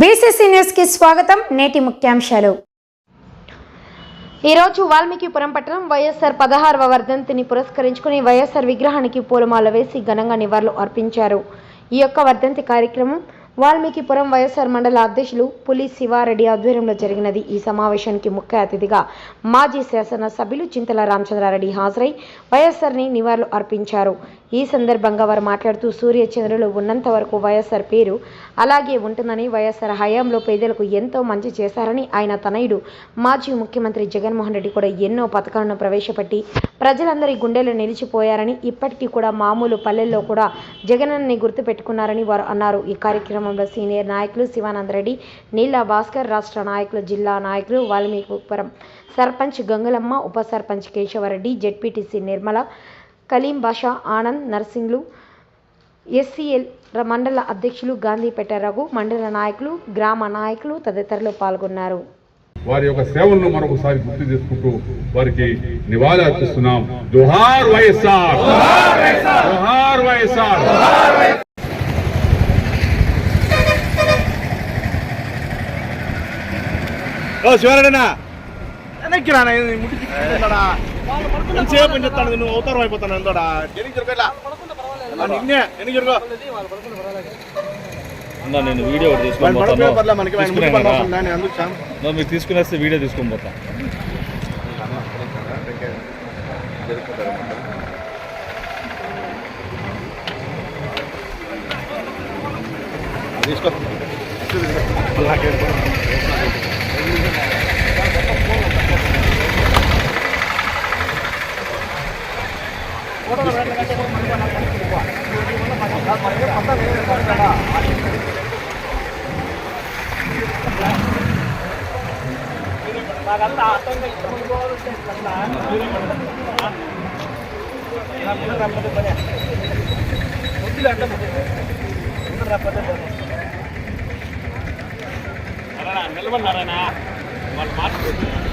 BCC న్యూస్కి స్వాగతం. నేటి ముఖ్యాంశాలు. ఈరోజు వాల్మీకిపురం పట్టణం వైఎస్ఆర్ పదహారవ వర్ధంతిని పురస్కరించుకుని వైఎస్ఆర్ విగ్రహానికి పూలమాల వేసి ఘనంగా నివాళులు అర్పించారు. ఈ యొక్క వర్ధంతి కార్యక్రమం వాల్మీకిపురం వైఎస్ఆర్ మండల అధ్యక్షులు పులి శివారెడ్డి ఆధ్వర్యంలో జరిగినది. ఈ సమావేశానికి ముఖ్య అతిథిగా మాజీ శాసన సభ్యులు చింతల రామచంద్రారెడ్డి హాజరై వైఎస్ఆర్ని నివాళులు అర్పించారు. ఈ సందర్భంగా వారు మాట్లాడుతూ సూర్య చంద్రులు ఉన్నంత వరకు వైఎస్ఆర్ పేరు అలాగే ఉంటుందని వైఎస్ఆర్ హయాంలో పేదలకు ఎంతో మంచి చేశారని ఆయన తనయుడు మాజీ ముఖ్యమంత్రి జగన్మోహన్ రెడ్డి కూడా ఎన్నో పథకాలను ప్రవేశపెట్టి ప్రజలందరి గుండెలు నిలిచిపోయారని ఇప్పటికీ కూడా మామూలు పల్లెల్లో కూడా జగనన్నని గుర్తుపెట్టుకున్నారని వారు అన్నారు. ఈ కార్యక్రమంలో సీనియర్ నాయకులు శివానందరెడ్డి నీలా భాస్కర్ రాష్ట్ర నాయకులు జిల్లా నాయకులు వాల్మీకిపురం సర్పంచ్ గంగులమ్మ ఉప సర్పంచ్ కేశవరెడ్డి జెడ్పీటీసీ నిర్మల కలీం బాషా ఆనంద్ నర్సింగ్లు ఎస్సీఎల్ మండల అధ్యక్షులు గాంధీపేట రఘు మండల నాయకులు గ్రామ నాయకులు తదితరులు పాల్గొన్నారు. వారి యొక్క సేవలను మరొకసారి గుర్తు చేసుకుంటూ వారికి నివాళి అర్పిస్తున్నాం. జోహార్ వైఎస్ఆర్! జోహార్ వైఎస్ఆర్! ఓ శివరాడనా వెనక్కి రానా ముట్టి ఎంతసేపు పని చెప్తాను నువ్వు? అవతారం అయిపోతాను ఎంతోడా ఎనికి జరగలా నిన్నే ఎనికి జరుగు? అన్నా నేను వీడియో ఒకటి తీసుకొని పోతాను. మీరు తీసుకుని వస్తే వీడియో తీసుకొని పోతా. తీసుకో నిలబడినారా వాళ్ళు మాట్లాడుతున్నారు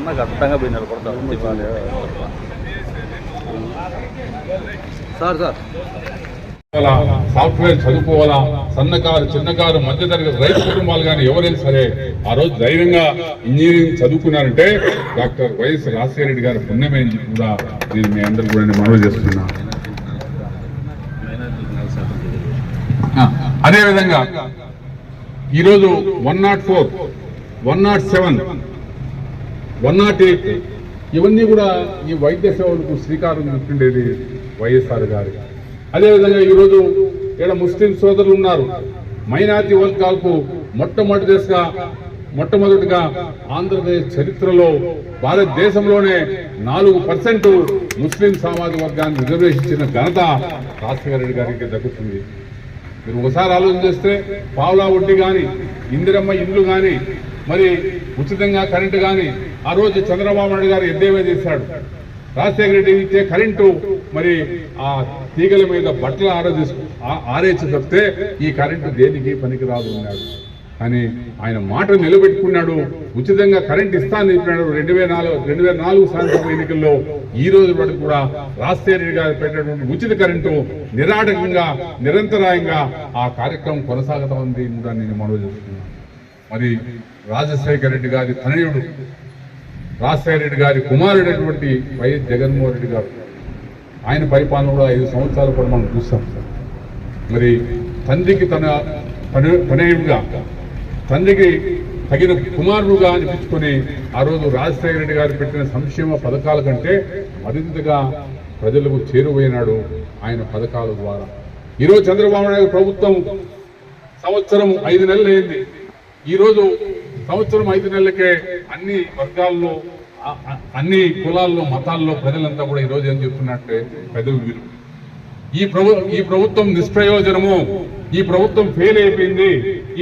అన్నకు అర్థంగా పోయి నిలబడతారు సార్ సార్. అలా సాఫ్ట్వేర్ చదువుకోవాలా? సన్నకారు చిన్నకారు మధ్యతరగతి రైతు కుటుంబాలు కానీ ఎవరైనా సరే ఆ రోజు ధైర్యంగా engineering చదువుకున్నారంటే doctor Y S Rajasekhara Reddy గారి పుణ్యమే కూడా నేను మీ అందరూ కూడా మనవి చేస్తున్నా. అదేవిధంగా ఈరోజు one nought four one nought seven one nought eight ఇవన్నీ కూడా ఈ వైద్య సేవలకు శ్రీకారం చుట్టిండేది వైఎస్ఆర్ గారు. అదేవిధంగా ఈరోజు ఇక్కడ ముస్లిం సోదరులు ఉన్నారు. మైనార్టీ వర్గాలకు మొట్టమొదటిగా మొట్టమొదటిగా ఆంధ్రప్రదేశ్ చరిత్రలో భారతదేశంలోనే నాలుగు పర్సెంట్ ముస్లిం సామాజిక వర్గాన్ని రిజర్వేషన్ ఇచ్చిన ఘనత రాజశేఖర రెడ్డి గారికి దక్కుతుంది. మీరు ఒకసారి ఆలోచన చేస్తే పావులా ఒడ్డి కానీ ఇందిరమ్మ ఇండ్లు కానీ మరి ఉచితంగా కరెంటు కానీ ఆ రోజు చంద్రబాబు నాయుడు గారు ఎద్దేవా చేశాడు. రాజశేఖర రెడ్డి ఇచ్చే కరెంటు మరి ఆ తీగల మీద బట్టలు ఆరదీసు ఆరేసి తప్పితే ఈ కరెంటు దేనికి పనికిరాదు అన్నాడు. కానీ ఆయన మాట నిలబెట్టుకున్నాడు. ఉచితంగా కరెంట్ ఇస్తానని చెప్పినాడు రెండు వేల నాలుగు రెండు వేల నాలుగు సాయంత్రం ఎన్నికల్లో. ఈ రోజు వరకు కూడా రాజశేఖర రెడ్డి గారు పెట్టినటువంటి ఉచిత కరెంటు నిరాటకంగా నిరంతరాయంగా ఆ కార్యక్రమం కొనసాగుతా ఉంది కూడా నేను మనవి చేస్తున్నాను. మరి రాజశేఖర రెడ్డి గారి తనయుడు రాజశేఖర రెడ్డి గారి కుమారుడైనటువంటి వైఎస్ జగన్మోహన్ రెడ్డి గారు. ఆయన పరిపాలన కూడా ఐదు సంవత్సరాలు కూడా మనం చూస్తాం మరి తండ్రికి తన తన- తనయుడుగా తండ్రికి తగిన కుమారుడుగా అనిపించుకొని ఆ రోజు రాజశేఖర రెడ్డి గారు పెట్టిన సంక్షేమ పథకాల కంటే మరింతగా ప్రజలకు చేరువైనాడు ఆయన పథకాల ద్వారా. ఈరోజు చంద్రబాబు నాయుడు ప్రభుత్వం సంవత్సరం ఐదు నెలలు అయింది ఈరోజు సంవత్సరం ఐదు నెలలకే అన్ని వర్గాల్లో అన్ని కులాల్లో మతాల్లో ప్రజలంతా కూడా ఈరోజు ఏం చెప్తున్నట్టే పెదవి వీరు ఈ ప్రభు ఈ ప్రభుత్వం నిష్ప్రయోజనము ఈ ప్రభుత్వం ఫెయిల్ అయిపోయింది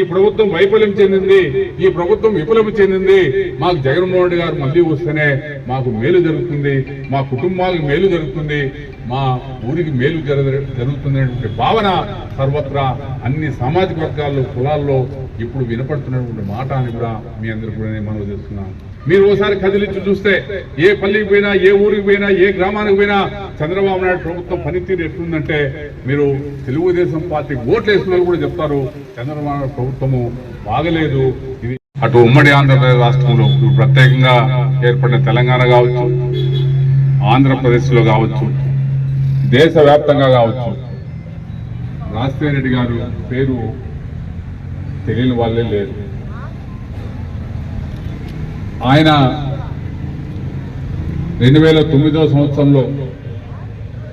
ఈ ప్రభుత్వం వైఫల్యం చెందింది ఈ ప్రభుత్వం విఫలం చెందింది. మాకు జగన్మోహన్ రెడ్డి గారు మళ్ళీ వస్తేనే మాకు మేలు జరుగుతుంది మా కుటుంబాలకు మేలు జరుగుతుంది. మా ఊరికి మేలు జరగ- జరుగుతున్నటువంటి భావన సర్వత్రా అన్ని సామాజిక వర్గాల్లో కులాల్లో ఇప్పుడు వినపడుతున్నటువంటి మాట అని కూడా మీ అందరూ కూడా నేను మనవి చేస్తున్నాను. మీరు ఓసారి కదిలించి చూస్తే ఏ పల్లికి పోయినా ఏ ఊరికి పోయినా ఏ గ్రామానికి పోయినా చంద్రబాబు నాయుడు ప్రభుత్వం పనితీరు ఎట్లుందంటే మీరు తెలుగుదేశం పార్టీ ఓట్లు వేసిన వాళ్ళు కూడా చెప్తారు చంద్రబాబు నాయుడు ప్రభుత్వము బాగలేదు. ఇది అటు ఉమ్మడి ఆంధ్రప్రదేశ్ రాష్ట్రంలో ప్రత్యేకంగా ఏర్పడిన తెలంగాణ కావచ్చు ఆంధ్రప్రదేశ్లో కావచ్చు దేశవ్యాప్తంగా కావచ్చు. రాజశేఖర రెడ్డి గారు పేరు తెలియని వాళ్ళే లేరు. ఆయన రెండు వేల తొమ్మిదవ సంవత్సరంలో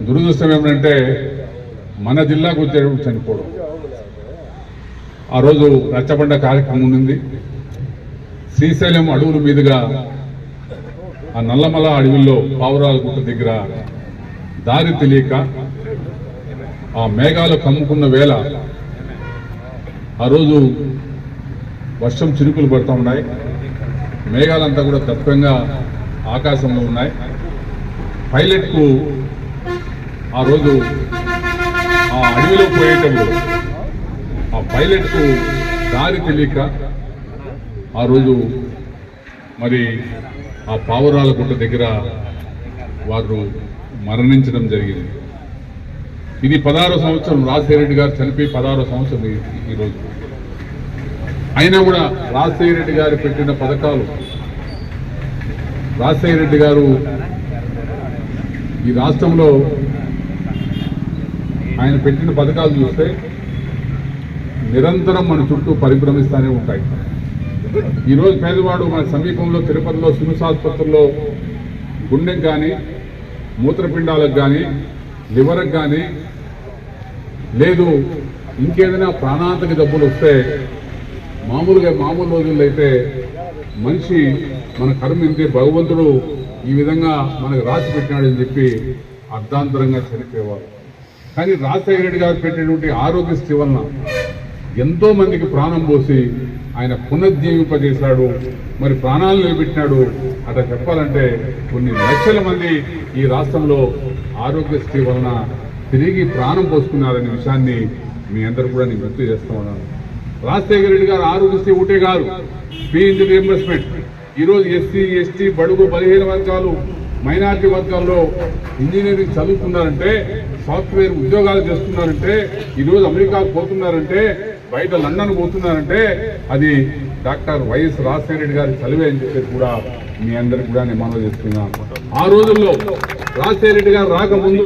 దురదృష్టం ఏమిటంటే మన జిల్లాకు వచ్చేటప్పుడు చనిపోవడం. ఆ రోజు రచ్చబండ కార్యక్రమం ఉంది శ్రీశైలం అడవుల మీదుగా ఆ నల్లమల అడవుల్లో పావురాల గుట్ట దగ్గర దారి తెలియక ఆ మేఘాలు కమ్ముకున్న వేళ ఆ రోజు వర్షం చిరుకులు పడుతూ ఉన్నాయి. మేఘాలంతా కూడా దట్టంగా ఆకాశంలో ఉన్నాయి. పైలట్కు ఆ రోజు ఆ అడవిలో పోయేటప్పుడు ఆ పైలట్కు దారి తెలియక ఆ రోజు మరి ఆ పావురాల గుట్ట దగ్గర వారు మరణించడం జరిగింది. ఇది పదహారో సంవత్సరం రాజశేఖర రెడ్డి గారు చనిపోయి పదహారో సంవత్సరం ఈ- ఈరోజు అయినా కూడా రాజశేఖర రెడ్డి గారు పెట్టిన పథకాలు రాజశేఖర రెడ్డి గారు ఈ రాష్ట్రంలో ఆయన పెట్టిన పథకాలు చూస్తే నిరంతరం మన చుట్టూ పరిభ్రమిస్తూనే ఉంటాయి. ఈరోజు పేదవాడు మన సమీపంలో తిరుపతిలో సిమ్స్ ఆసుపత్రుల్లో గుండెకి కానీ మూత్రపిండాలకు కానీ లివర్కి కానీ లేదు ఇంకేదైనా ప్రాణాంతక జబ్బులు వస్తే మామూలుగా మామూలు రోజుల్లో అయితే మనిషి మన కర్మ ఇంతే భగవంతుడు ఈ విధంగా మనకు రాసి పెట్టినాడని చెప్పి అర్ధాంతరంగా చనిపోయేవారు కానీ రాజశేఖర రెడ్డి గారు పెట్టినటువంటి ఆరోగ్యశ్రీ వలన ఎంతో మందికి ప్రాణం పోసి ఆయన పునర్జీవింపజేశాడు మరి ప్రాణాలు నిలబెట్టినాడు. అట్లా చెప్పాలంటే కొన్ని లక్షల మంది ఈ రాష్ట్రంలో ఆరోగ్యశ్రీ వలన తిరిగి ప్రాణం పోసుకున్నారనే విషయాన్ని మీ అందరూ కూడా నేను గుర్తు చేస్తా ఉన్నాను. రాజశేఖర రెడ్డి గారు ఆరోగ్యశ్రీ ఒకటే కాదు. పీఎన్జీ రియంబర్స్మెంట్ ఈరోజు ఎస్సీ ఎస్టీ బడుగు బలహీన వర్గాలు మైనారిటీ వర్గాల్లో ఇంజనీరింగ్ చదువుకున్నారంటే సాఫ్ట్వేర్ ఉద్యోగాలు చేస్తున్నారంటే ఈరోజు అమెరికాకు పోతున్నారంటే బయట లండన్ పోతున్నారంటే అది డాక్టర్ వైఎస్ రాజశేఖర రెడ్డి గారి చలివే అని చెప్పేసి కూడా మీ అందరికి కూడా నేను మనవి చేస్తున్నాను. ఆ రోజుల్లో రాజశేఖర రెడ్డి గారు రాకముందు